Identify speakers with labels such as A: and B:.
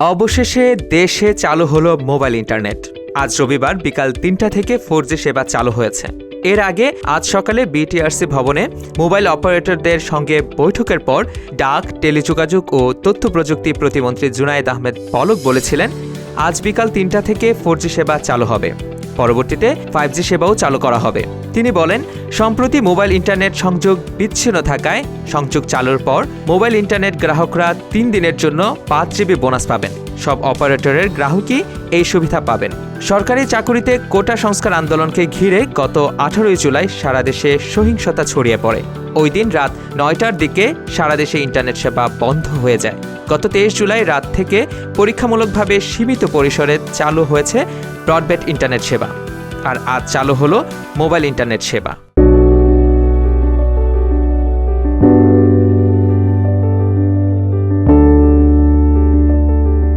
A: অবশেষে দেশে চালু হলো মোবাইল ইন্টারনেট। আজ রবিবার বিকাল তিনটা থেকে ফোর সেবা চালু হয়েছে। এর আগে আজ সকালে বিটিআরসি ভবনে মোবাইল অপারেটরদের সঙ্গে বৈঠকের পর ডাক, টেলিযোগাযোগ ও তথ্য প্রযুক্তি প্রতিমন্ত্রী জুনায়েদ আহমেদ পলক বলেছিলেন, আজ বিকাল তিনটা থেকে ফোর সেবা চালু হবে। পরবর্তীতে ফাইভ জি সেবাও চালু করা হবে। তিনি বলেন, সম্প্রতি মোবাইল ইন্টারনেট সংযোগ বিচ্ছিন্ন থাকায় সংযোগ চালুর পর মোবাইল ইন্টারনেট গ্রাহকরা তিন দিনের জন্য পাঁচ জিবি বোনাস পাবেন। সব অপারেটরের গ্রাহকই এই সুবিধা পাবেন। সরকারি চাকুরিতে কোটা সংস্কার আন্দোলনকে ঘিরে গত আঠারোই জুলাই সারা দেশে সহিংসতা ছড়িয়ে পড়ে। ওই দিন রাত নয়টার দিকে সারা দেশে ইন্টারনেট সেবা বন্ধ হয়ে যায়। গত তেইশ জুলাই রাত থেকে পরীক্ষামূলকভাবে সীমিত পরিসরে চালু হয়েছে ব্রডব্যান্ড ইন্টারনেট সেবা। আর আজ চালু হলো মোবাইল ইন্টারনেট সেবা।